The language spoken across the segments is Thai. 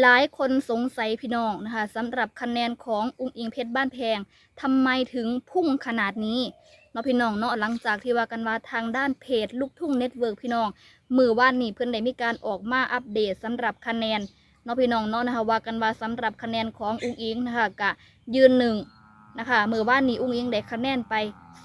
หลายคนสงสัยพี่น้องนะคะสำหรับคะแนนของอุ้งอิงเพชรบ้านแพงทำไมถึงพุ่งขนาดนี้เนาะพี่น้องเนาะหลังจากที่ว่ากันว่าทางด้านเพจลูกทุ่งเน็ตเวิร์กพี่น้องมือว่านนี่เพื่อนได้มีการออกมาอัปเดตสำหรับคะแนนเนาะพี่น้องเนาะนะคะว่ากันว่าสำหรับคะแนนของอุ้งอิงนะคะกะยืนหนึ่งนะคะมือว่านนี่อุ้งอิงได้คะแนนไป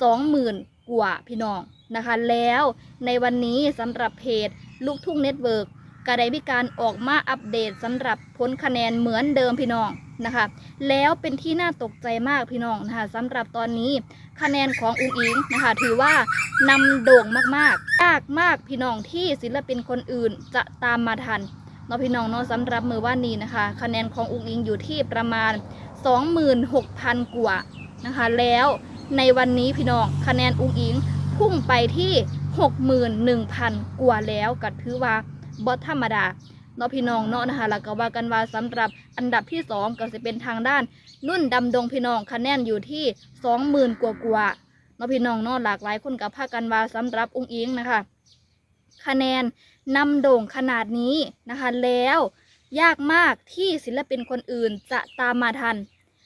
สองหมื่นกว่าพี่น้องนะคะ แล้วในวันนี้สำหรับเพจลูกทุ่งเน็ตเวิร์ก ก็ได้มีการออกมาอัปเดตสำหรับผลคะแนนเหมือนเดิมพี่น้องนะคะ แล้วเป็นที่น่าตกใจมากพี่น้องนะคะสำหรับตอนนี้คะแนนของอุ้งอิงนะคะ ถือว่านำโด่งมากๆยากมากพี่น้องที่ศิลปินคนอื่นจะตามมาทันเนาะพี่น้องเนาะสำหรับมือว่านนี้นะคะ คะแนนของอุ้งอิงอยู่ที่ประมาณ 26,000 กว่านะคะ แล้วในวันนี้พี่น้องคะแนนอุ้งอิงพุ่งไปที่ 61,000 กว่าแล้วก็ถือว่า บอธรรมดาเนาะพี่น้องเนาะนะคะแล้วก็ว่ากันว่าสำหรับอันดับที่สองก็จะเป็นทางด้าน นุ่นดำดงพี่น้องคะแนนอยู่ที่สองหมื่นกว่ากว่าเนาะพี่น้องเนาะหลากหลายคนกับพาคกันว่าสำหรับองค์อิงนะคะ คะแนนนำโด่งขนาดนี้นะคะ แล้วยากมากที่ศิลปินคนอื่นจะตามมาทัน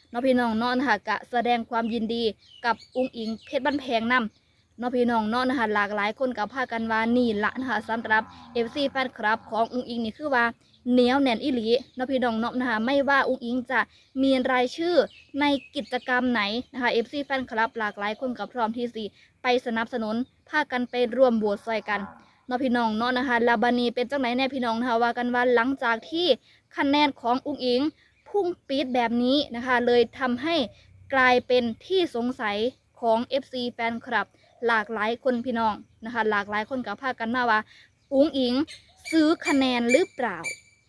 เนาะพี่น้องเนาะนะคะกะแสดงความยินดีกับองค์อิงเพชรบ้านแพงนำ เนาะพี่น้องเนาะนะคะหลากหลายคนกับพากันว่านี่ละนะคะสำหรับ FC แฟนคลับของอุ้งอิงนี่คือว่าเหนียวแน่นอิหลีเนาะพี่น้องเนาะนะคะไม่ว่าอุ้งอิงจะมีรายชื่อในกิจกรรมไหนนะคะ FC แฟนคลับหลากหลายคนกับพร้อมที่สิไปสนับสนุนพากันไปร่วมโหวตซอยกันเนาะพี่น้องเนาะนะคะลาบานีเป็นจังไหนแน่พี่น้องนะคะว่ากันว่าหลังจากที่คะแนนของอุ้งอิงพุ่งปี๊ดแบบนี้นะคะ เลยทำให้กลายเป็นที่สงสัยของ FC แฟนคลับ หลากหลายคนพี่น้องนะคะ หลากหลายคนกับพากันมาว่า อุ้งอิงซื้อคะแนนหรือเปล่า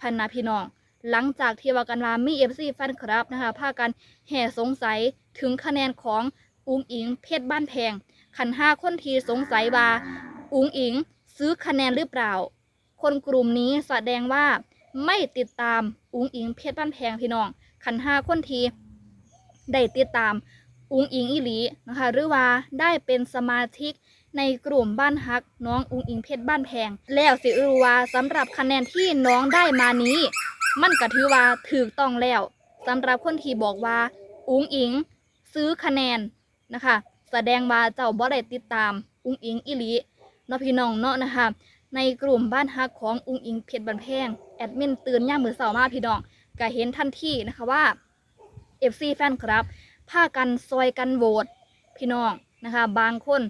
พันนาพี่น้อง หลังจากที่ว่ากันว่ามีเอฟซีแฟนคลับนะคะพากันแห่สงสัยถึงคะแนนของอุ้งอิง เพชรบ้านแพงขันห้าคนทีสงสัยว่าอุ้งอิงซื้อคะแนนหรือเปล่า คนกลุ่มนี้แสดงว่าไม่ติดตามอุ้งอิงเพชรบ้านแพงพี่น้องขันห้าคนทีได้ติดตาม อุงอิงอีหลีนะคะหรือว่าได้เป็นสมาชิกในกลุ่มบ้านฮักน้องอุงอิงเพชรบ้านแพง แล้วสิรู้ว่าสำหรับคะแนนที่น้องได้มานี้ มันก็ถือว่าถูกต้องแล้วสำหรับคนที่บอกว่า อุงอิงซื้อคะแนนนะคะ แสดงว่าเจ้าบ่ได้ติดตาม อุงอิงอีหลีเนาะพี่น้องเนาะนะคะ ในกลุ่มบ้านฮักของอุงอิงเพชรบ้านแพงแอดมินตื่นย่ามมือเสามาพี่น้องก็เห็นทันทีนะคะว่า FC แฟนครับ พากันซอยกันโหวตพี่น้องนะคะ บางคน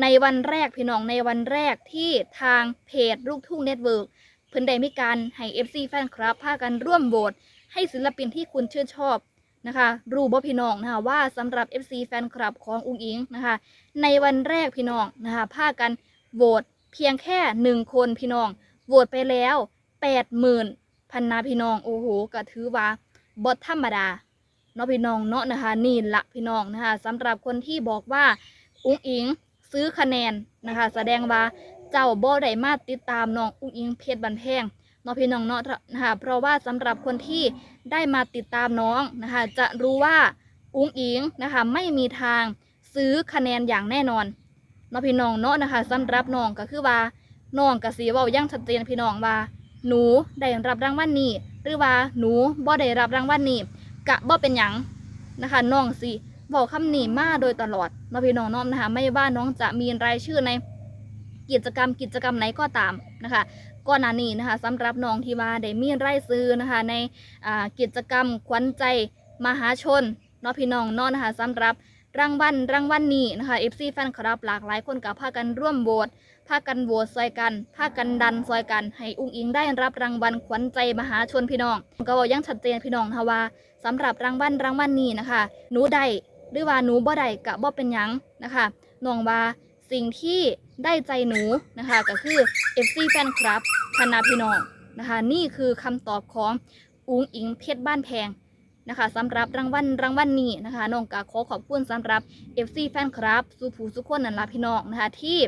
ในวันแรกพี่น้องในวันแรกที่ทางเพจลูกทุ่งเน็ตเวิร์กเพิ่นได้มีการให้ FC แฟนคลับพากันร่วมโหวตให้ศิลปินที่คุณชื่นชอบนะคะรู้บ่พี่น้องนะคะว่าสำหรับ FC แฟนคลับของอุ้งอิงนะคะ ในวันแรกพี่น้องนะคะพากันโหวตเพียงแค่หนึ่งคนพี่น้องโหวตไปแล้วแปดหมื่นพันนาพี่น้องโอ้โหก็ถือว่าบทธรรมดา เนาะพี่น้องเนาะนะคะนี่ละพี่น้องนะคะสำหรับคนที่บอกว่าอุ้งอิงซื้อคะแนนนะคะ แสดงว่าเจ้าบ่ได้มาติดตามน้องอุ้งอิงเพชรบันแพงเนาะพี่น้องเนาะนะคะเพราะว่าสำหรับคนที่ได้มาติดตามน้องนะคะจะรู้ว่าอุ้งอิงนะคะไม่มีทางซื้อคะแนนอย่างแน่นอนเนาะพี่น้องเนาะนะคะสำหรับน้องก็คือว่าน้องกสีว้าอยังชัดเจนพี่น้องว่า หนูได้รับรางวัลนี้ หรือว่าหนูบ่ได้รับรางวัลนี้ กะบ่เป็นหยังนะคะน้องสิบอกคำนี้มาโดยตลอดเนาพี่น้องน้อมนะคะไม่ว่าน้องจะมีรายชื่อในกิจกรรมกิจกรรมไหนก็ตามนะคะก่อนหน้านี้นะคะสำหรับน้องที่ว่าได้มีรายซื้อนะคะในกิจกรรมขวัญใจมหาชนเนาะพี่น้องเนาะนะคะสำหรับ รางวัลรางวัลนี้นะคะ FC แฟนคลับหลากหลายคนกับพากันร่วมโหวตพากันโหวตซอยกันพากันดันซอยกัน ให้อุ้งอิงได้รับรางวัลขวัญใจมหาชนพี่น้องก็บอกยังชัดเจนพี่น้องนะคะว่าสำหรับรางวัลรางวัลนี้นะคะหนูได้หรือว่าหนูบ่ได้กะบ่เป็นยังนะคะน้องว่าสิ่งที่ได้ใจหนูนะคะก็คือ FC แฟนคลับพนาพี่น้องนะคะนี่คือคำตอบของอุ้งอิงเพชรบ้านแพง นะคะสำหรับรางวัลรางวัลนี้นะคะน้องกะขอขอบคุณสำหรับ FC แฟนคลับสุภูสุขคนนันละพี่น้องนะคะที่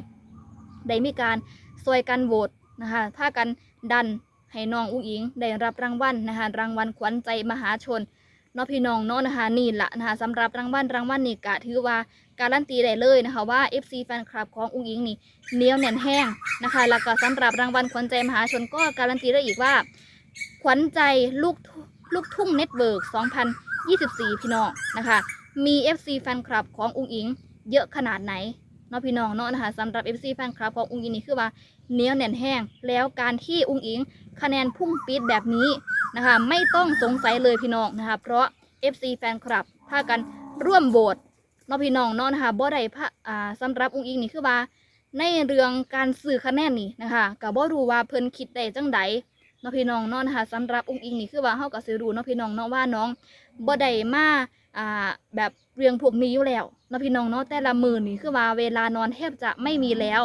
ได้มีการซอยกันโหวตนะคะถ้ากันดันให้น้องอุ้งอิงได้รับรางวัลนะคะรางวัลขวัญใจมหาชนเนาะพี่น้องเนาะนะคะนี่ละนะคะสำหรับรางวัลรางวัลนี่กะถือว่าการันตีได้เลยนะคะว่า FC แฟนคลับของอุ้งอิงนี่เหนียวแน่นแห้งนะคะแล้วก็สำหรับรางวัลขวัญใจมหาชนก็การันตีได้อีกว่า ขวัญใจลูก ลูกทุ่งเน็ตเวิร์ก2024 พี่น้องนะคะ มี FC แฟนคลับของอุงอิง เยอะขนาดไหนเนาะพี่น้องเนาะนะคะสำหรับ FC แฟนคลับของอุงอิงนี่คือว่าเนียวแน่นแห้ง แล้วการที่อุงอิง คะแนนพุ่งปีดแบบนี้นะคะ ไม่ต้องสงสัยเลยพี่น้องนะคะ เพราะ FC แฟนคลับพากันร่วมโหวตเนาะพี่น้องเนาะนะคะบ่ได้พะอ่าสำหรับอุงอิงนี่คือว่าในเรื่องการสื่อคะแนนนี่นะคะก็บ่รู้ว่าเพิ่นคิดได้จังใด เนาะพี่น้องเนาะนะคะสำหรับอุ้งอิงนี่คือว่าเฮาก็สิรู้เนาะพี่น้องเนาะว่าน้องบ่ได้มาอ่าแบบเรื่องพวกนี้อยู่แล้วเนาะพี่น้องเนาะแต่ละมื้อนี่คือว่าเวลานอนแทบจะไม่มีแล้ว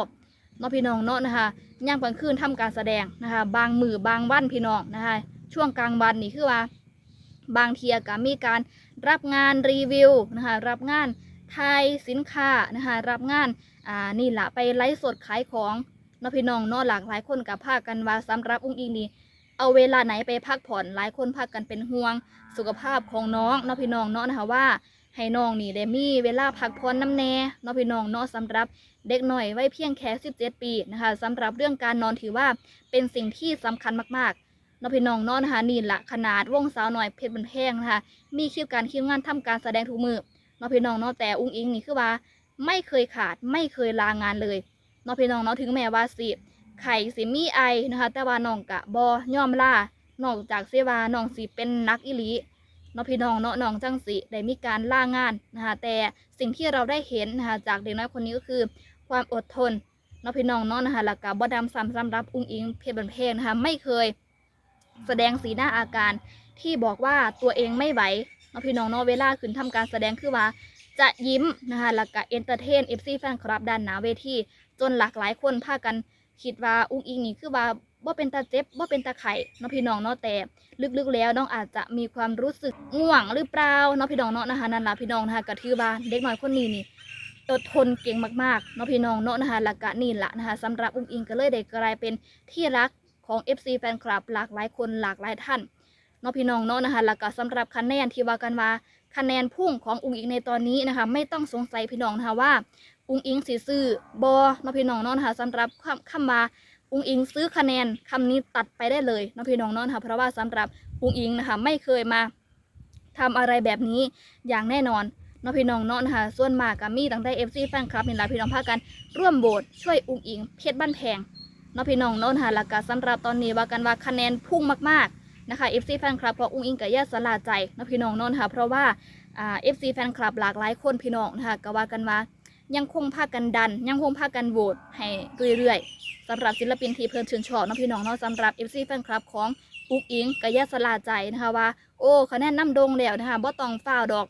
เนาะพี่น้องเนาะนะคะย่างกลางคืนทำการแสดงนะคะ บางมือบางวันพี่น้องนะคะ ช่วงกลางวันนี่คือว่า บางเทียก็มีการรับงานรีวิวนะคะรับงานทายสินค้านะคะรับงานอ่านี่แหละไปไลฟ์สดขายของเนาะพี่น้องเนาะหลากหลายคนกับพาคกันว่าสำหรับอุ้งอิงนี่ เอาเวลาไหนไปพักผ่อนหลายคนพากันเป็นห่วง สุขภาพของน้องเนาะพี่น้องเนาะนะคะว่าให้น้องนี่ได้มีเวลาพักผ่อนน้ำแน่เนาะพี่น้องเนาะสำหรับเด็กหน่อยไว้เพียงแค่ 17 ปีนะคะสำหรับเรื่องการนอนถือว่าเป็นสิ่งที่สำคัญมากๆเนาะพี่น้องเนาะนะคะนี่ละขนาดวงสาวหน่อยเพชรบันแพงนะคะมีคิวการคิวงานทำการแสดงทุกมือเนาะพี่น้องเนาะแต่อุ้งอิงนี่คือว่า ไม่เคยขาดไม่เคยลางานเลยเนาะพี่น้องเนาะถึงแม้ว่าสิ ไข่สิมีไอนะคะ แต่ว่าน้องกะบอย่อมล่านอกจากเสว่าน้องสิเป็นนักอิลีเนาะพี่น้องเนาะน้องจังสิได้มีการล่างานนะคะแต่สิ่งที่เราได้เห็นนะคะจากเด็กน้อยคนนี้ก็คือ ความอดทนเนาะพี่น้องเนาะนะคะแล้วก็บ่ดำซ้ำสำรับอุ้งอิงเพชรบันเพงนะคะไม่เคย แสดงสีหน้าอาการที่บอกว่าตัวเองไม่ไหวเนาะพี่น้องเนาะเวลาขึ้นทำการแสดงคือว่า จะยิ้มนะคะแล้วก็เอนเตอร์เทนเอฟซีแฟนคลับด้านหนาเวทีจนหลากหลายคนพากัน คิดว่าอุ้งอิงนี่คือว่าบ่เป็นตาเจ็บบ่เป็นตาไข่เนาะพี่น้องเนาะแต่ลึกๆแล้วน้องอาจจะมีความรู้สึกง่วงหรือเปล่าเนาะพี่น้องเนาะนะคะนั่นล่ะพี่น้องนะคะก็ถือว่าเด็กน้อยคนนี้นี่อดทนเก่งมากๆเนาะพี่น้องเนาะนะคะแล้วก็นี่ละนะคะสำหรับอุ้งอิงก็เลยได้กลายเป็นที่รักของ FC แฟนคลับหลากหลายคนหลากหลายท่านเนาะพี่น้องเนาะนะคะแล้วก็สำหรับคะแนนที่ว่ากันว่าคะแนนพุ่งของอุ้งอิงในตอนนี้นะคะ ไม่ต้องสงสัยพี่น้องนะคะว่า อุงอิงสีซื้อบอเนาะพี่น้องเนาะนะคะสำหรับคำคำว่าอุงอิงซื้อคะแนนคำนี้ตัดไปได้เลยเนาะพี่น้องเนาะนะคะเพราะว่าสำหรับอุงอิงนะคะไม่เคยมาทำอะไรแบบนี้อย่างแน่นอนเนาะพี่น้องเนาะนะคะส่วนมากก็มีตั้งแต่ FC แฟนคลับนี่แหละพี่น้องพากันร่วมโบสช่วยอุงอิงเพชรบ้านแพงเนาะพี่น้องเนาะนะคะแล้วก็สำหรับตอนนี้ว่ากันว่าคะแนนพุ่งมากๆนะคะ FC แฟนคลับของอุ้งอิงกับย่าสลาใจเนาะพี่น้องเนาะนะคะเพราะว่าเอ่า FC แฟนคลับหลากหลายคนพี่น้องนะคะก็ว่ากันว่า ยังคงพากันดัน ยังคงพากันโหวตให้เรื่อยๆสำหรับศิลปินที่เพิ่นชื่นชอบเนาะพี่น้องเนาะสำหรับ FC แฟนคลับของอุ้งอิงกับย่าสลาใจนะคะว่า โอ้คะแนนน้ำดงแล้วนะคะบ่ต้องฟ้าดอก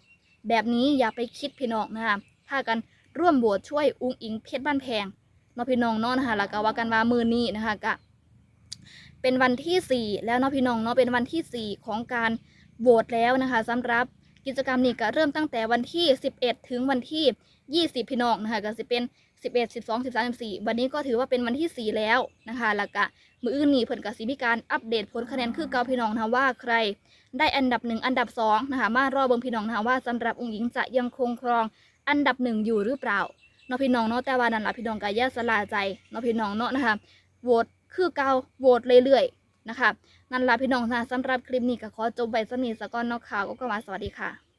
แบบนี้อย่าไปคิดพี่น้องนะคะพากันร่วมโหวตช่วยอุ้งอิงเพชรบ้านแพงเนาะพี่น้องเนาะนะคะแล้วก็ว่ากันว่ามือนี้นะคะก็เป็นวันที่ 4 แล้วเนาะพี่น้องเนาะเป็นวันที่ 4 ของการโหวตแล้วนะคะสำหรับ กิจกรรมนี้ก็เริ่มตั้งแต่วันที่ 11 ถึงวันที่ 20 พี่น้องนะคะก็จะเป็น 11 12 13 14วันนี้ก็ถือว่าเป็นวันที่ 4 แล้วนะคะแล้วก็มืออื่นนี้เพิ่นกับสิมีการอัปเดตผลคะแนนคือเก่าพี่น้องนะว่าใครได้อันดับ 1 อันดับ2นะคะมารอเบิ่งพี่น้องนะว่าสำหรับองค์หญิงจะยังคงครองอันดับหนึ่งอยู่หรือเปล่าเนาะพี่น้องเนาะแต่ว่านั่นล่ะพี่น้องก็อย่าสลาใจเนาะพี่น้องเนาะนะคะโหวตคือเก่าโหวตเรื่อยๆ นะคะ นั่นละพี่น้องนะสำหรับคลิปนี้ก็ขอจบไปสนิทสะก้อนนาะค่ะก็กล่าวว่าสวัสดีค่ะ